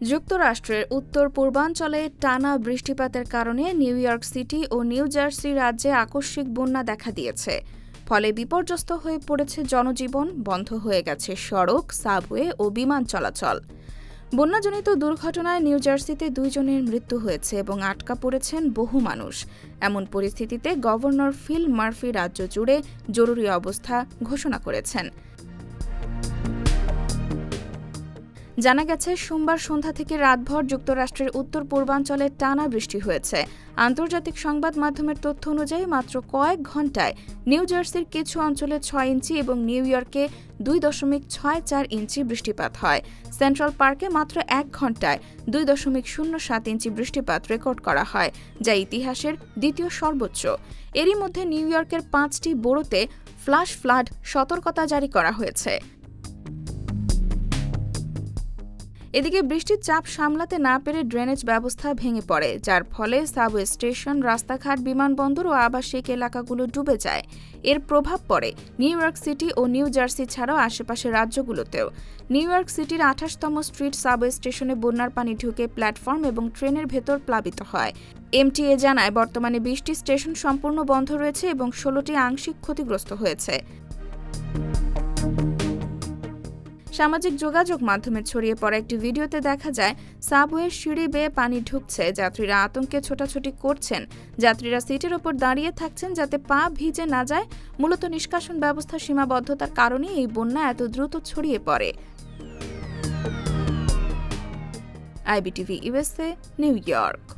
যুক্তরাষ্ট্রের উত্তর পূর্বাঞ্চলে টানা বৃষ্টিপাতের কারণে নিউ ইয়র্ক সিটি ও নিউ জার্সি রাজ্যে আকস্মিক বন্যা দেখা দিয়েছে। ফলে বিপর্যস্ত হয়ে পড়েছে জনজীবন, বন্ধ হয়ে গেছে সড়ক, সাবওয়ে ও বিমান চলাচল। বন্যাজনিত দুর্ঘটনায় নিউ জার্সিতে দুইজনের মৃত্যু হয়েছে এবং আটকা পড়েছেন বহু মানুষ। এমন পরিস্থিতিতে গভর্নর ফিল মার্ফি রাজ্য জুড়ে জরুরি অবস্থা ঘোষণা করেছেন। জানা গেছে, সোমবার সন্ধ্যা থেকে রাতভর যুক্তরাষ্ট্রের উত্তর পূর্বাঞ্চলে টানা বৃষ্টি হয়েছে। আন্তর্জাতিক সংবাদ মাধ্যমের তথ্য অনুযায়ী মাত্র কয়েক ঘন্টায় নিউ জার্সির কিছু অঞ্চলে ছয় ইঞ্চি এবং নিউ ইয়র্কে দুই দশমিক ছয় চার ইঞ্চি বৃষ্টিপাত হয়। সেন্ট্রাল পার্কে মাত্র এক ঘন্টায় দুই দশমিক শূন্য সাত ইঞ্চি বৃষ্টিপাত রেকর্ড করা হয়, যা ইতিহাসের দ্বিতীয় সর্বোচ্চ। এরই মধ্যে নিউ ইয়র্কের পাঁচটি বোরোতে ফ্লাশ ফ্লাড সতর্কতা জারি করা হয়েছে। এদিকে বৃষ্টির চাপ সামলাতে না পেরে ড্রেনেজ ব্যবস্থা ভেঙে পড়ে, যার ফলে সাবওয়ে স্টেশন, রাস্তাঘাট, বিমানবন্দর ও আবাসিক এলাকাগুলো ডুবে যায়। এর প্রভাব পড়ে নিউ ইয়র্ক সিটি ও নিউ জার্সি ছাড়াও আশেপাশের রাজ্যগুলোতেও। নিউ ইয়র্ক সিটির আঠাশতম স্ট্রিট সাবওয়ে স্টেশনে বন্যার পানি ঢুকে প্ল্যাটফর্ম এবং ট্রেনের ভেতর প্লাবিত হয়। এমটিএ জানায়, বর্তমানে বিশটি স্টেশন সম্পূর্ণ বন্ধ রয়েছে এবং ষোলোটি আংশিক ক্ষতিগ্রস্ত হয়েছে। সামাজিক যোগাযোগ মাধ্যমে ছড়িয়ে পড়া একটি ভিডিওতে দেখা যায়, সাবওয়ের সিঁড়ি বেয়ে পানি ঢুকছে। যাত্রীরা আতঙ্কে ছোটাছুটি করছেন। যাত্রীরা সিটের ওপর দাঁড়িয়ে থাকছেন যাতে পা ভিজে না যায়। মূলত নিষ্কাশন ব্যবস্থা সীমাবদ্ধতার কারণে এই বন্যা এত দ্রুত ছড়িয়ে পড়ে। IBTV USA New York.